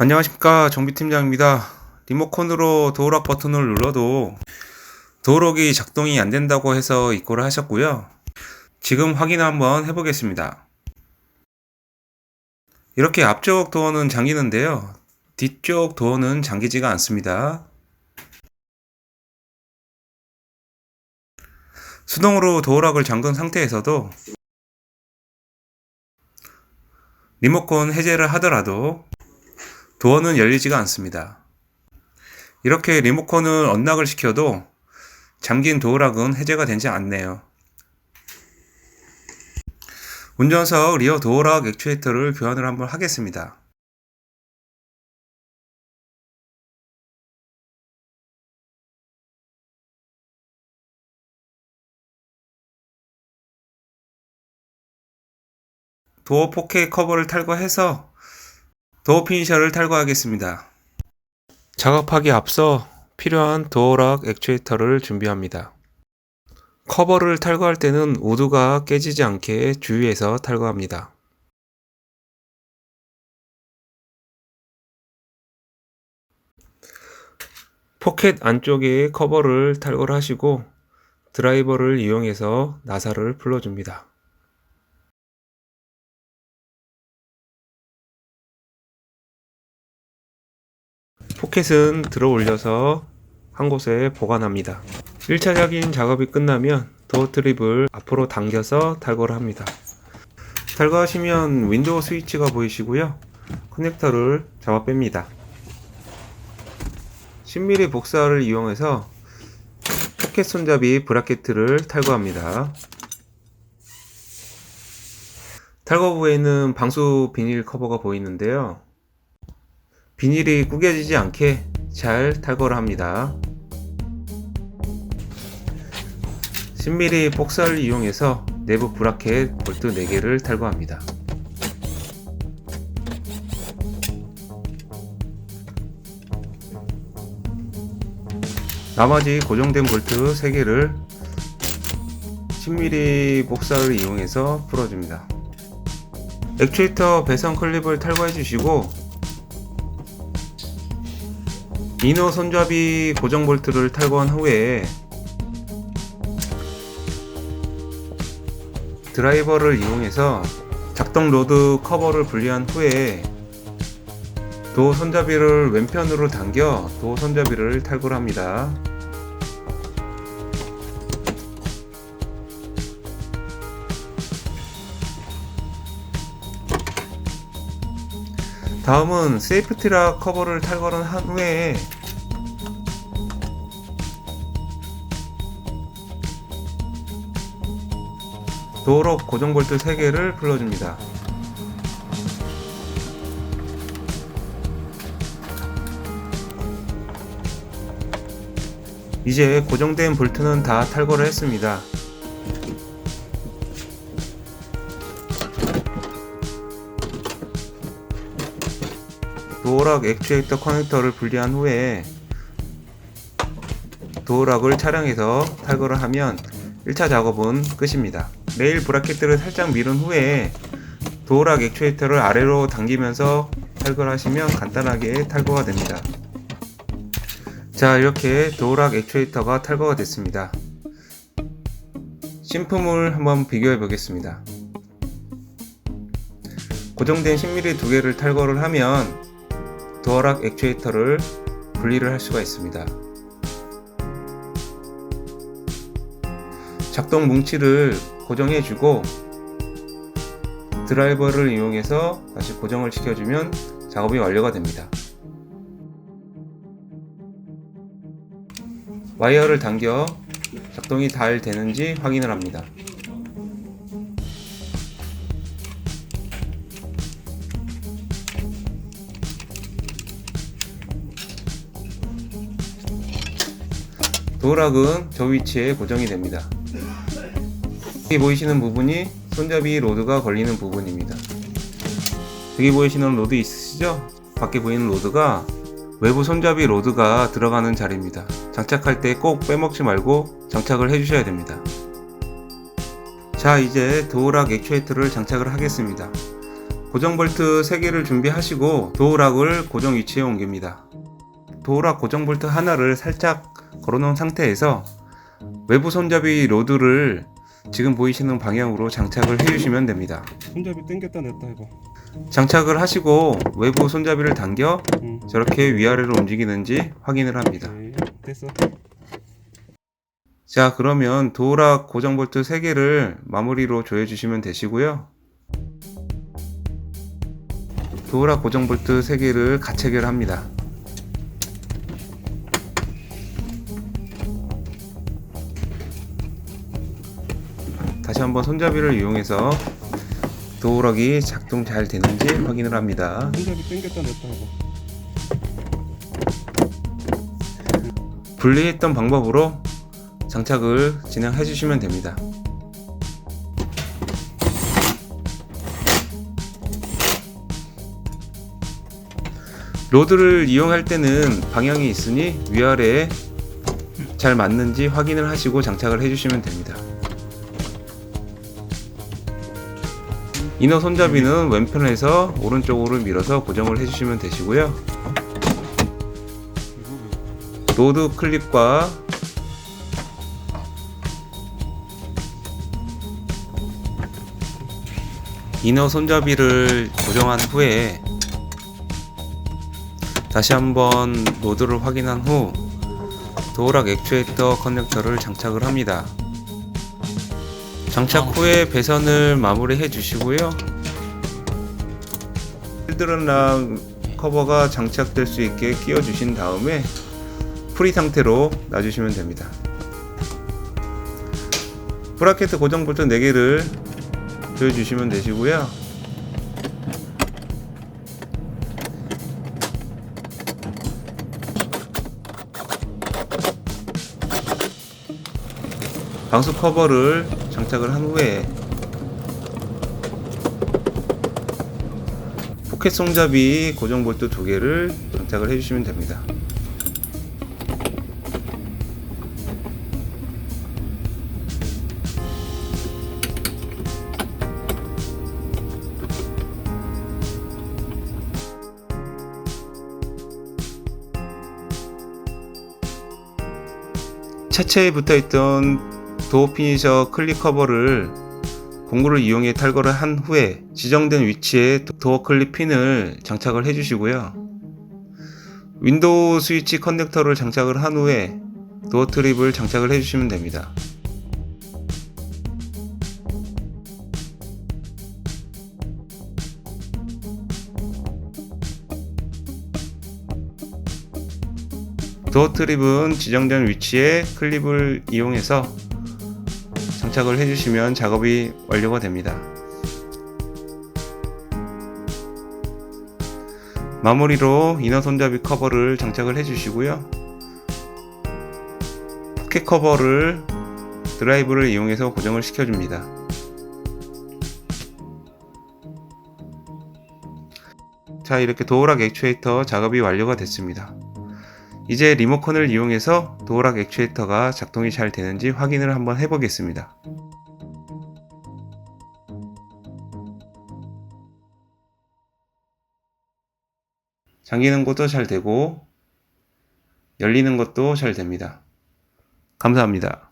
안녕하십니까 정비팀장입니다. 리모컨으로 도어락 버튼을 눌러도 도어락이 작동이 안 된다고 해서 입고를 하셨고요. 지금 확인 한번 해보겠습니다. 이렇게 앞쪽 도어는 잠기는데요. 뒤쪽 도어는 잠기지가 않습니다. 수동으로 도어락을 잠근 상태에서도 리모컨 해제를 하더라도 도어는 열리지가 않습니다. 이렇게 리모컨을 언락을 시켜도 잠긴 도어락은 해제가 되지 않네요. 운전석 리어 도어락 액추에이터를 교환을 한번 하겠습니다. 도어 포켓 커버를 탈거해서 도어 피니셔를 탈거하겠습니다. 작업하기 앞서 필요한 도어락 액추에이터를 준비합니다. 커버를 탈거할 때는 우드가 깨지지 않게 주의해서 탈거합니다. 포켓 안쪽에 커버를 탈거를 하시고 드라이버를 이용해서 나사를 풀어줍니다. 포켓은 들어 올려서 한 곳에 보관합니다. 1차적인 작업이 끝나면 도어 트립을 앞으로 당겨서 탈거를 합니다. 탈거하시면 윈도우 스위치가 보이시고요. 커넥터를 잡아 뺍니다. 10mm 복사를 이용해서 포켓 손잡이 브라켓을 탈거합니다. 탈거 부에는 방수 비닐 커버가 보이는데요. 비닐이 구겨지지 않게 잘 탈거를 합니다. 10mm 폭살을 이용해서 내부 브라켓 볼트 4개를 탈거합니다. 나머지 고정된 볼트 3개를 10mm 복사를 이용해서 풀어줍니다. 액추에이터 배선 클립을 탈거해 주시고 이너 손잡이 고정 볼트를 탈거한 후에 드라이버를 이용해서 작동 로드 커버를 분리한 후에 도 손잡이를 왼편으로 당겨 도 손잡이를 탈거를 합니다. 다음은 세이프티락 커버를 탈거를 한 후에 도어 고정 볼트 3개를 풀어줍니다. 이제 고정된 볼트는 다 탈거를 했습니다. 도어락 액추에이터 커넥터를 분리한 후에 도어락을 차량에서 탈거를 하면 1차 작업은 끝입니다. 레일 브라켓들을 살짝 밀은 후에 도어락 액추에이터를 아래로 당기면서 탈거를 하시면 간단하게 탈거가 됩니다. 자 이렇게 도어락 액추에이터가 탈거가 됐습니다. 신품을 한번 비교해 보겠습니다. 고정된 10mm 두 개를 탈거를 하면 도어락 액추에이터를 분리를 할 수가 있습니다. 작동 뭉치를 고정해 주고 드라이버를 이용해서 다시 고정을 시켜주면 작업이 완료가 됩니다. 와이어를 당겨 작동이 잘 되는지 확인을 합니다. 도어락은 저 위치에 고정이 됩니다. 여기 보이시는 부분이 손잡이 로드가 걸리는 부분입니다. 여기 보이시는 로드 있으시죠? 밖에 보이는 로드가 외부 손잡이 로드가 들어가는 자리입니다. 장착할 때 꼭 빼먹지 말고 장착을 해주셔야 됩니다. 자 이제 도어락 액추에이터를 장착을 하겠습니다. 고정 볼트 3개를 준비하시고 도어락을 고정 위치에 옮깁니다. 도어락 고정 볼트 하나를 살짝 걸어놓은 상태에서 외부 손잡이 로드를 지금 보이시는 방향으로 장착을 해주시면 됩니다. 손잡이 당겼다 냈다 해봐. 장착을 하시고 외부 손잡이를 당겨 응. 저렇게 위아래로 움직이는지 확인을 합니다. 오케이. 됐어. 자 그러면 도어락 고정 볼트 3개를 마무리로 조여 주시면 되시고요 도어락 고정 볼트 3개를 가체결합니다 다시 한번 손잡이를 이용해서 도어락이 작동 잘 되는지 확인을 합니다 손잡이 당겼다 냈다 해봐. 분리했던 방법으로 장착을 진행해 주시면 됩니다. 로드를 이용할 때는 방향이 있으니 위아래에 잘 맞는지 확인을 하시고 장착을 해주시면 됩니다. 이너 손잡이는 왼편에서 오른쪽으로 밀어서 고정을 해주시면 되시고요. 로드 클립과 이너 손잡이를 고정한 후에 다시 한번 로드를 확인한 후 도어락 액추에이터 커넥터를 장착을 합니다. 장착 후에 배선을 마무리해 주시고요. 필드런랑 커버가 장착될 수 있게 끼워 주신 다음에 프리 상태로 놔주시면 됩니다. 브라켓 고정 볼트 4개를 조여주시면 되시고요. 방수 커버를 장착을 한 후에 포켓 손잡이 고정 볼트 두 개를 장착을 해주시면 됩니다. 차체에 붙어있던 도어 피니셔 클립 커버를 공구를 이용해 탈거를 한 후에 지정된 위치에 도어 클립 핀을 장착을 해 주시고요. 윈도우 스위치 커넥터를 장착을 한 후에 도어 트립을 장착을 해 주시면 됩니다. 도어 트립은 지정된 위치에 클립을 이용해서 장착을 해주시면 작업이 완료가 됩니다. 마무리로 이너 손잡이 커버를 장착을 해주시고요. 포켓 커버를 드라이브를 이용해서 고정을 시켜줍니다. 자 이렇게 도어락 액추에이터 작업이 완료가 됐습니다. 이제 리모컨을 이용해서 도어락 액추에이터가 작동이 잘 되는지 확인을 한번 해보겠습니다. 잠기는 것도 잘 되고 열리는 것도 잘 됩니다. 감사합니다.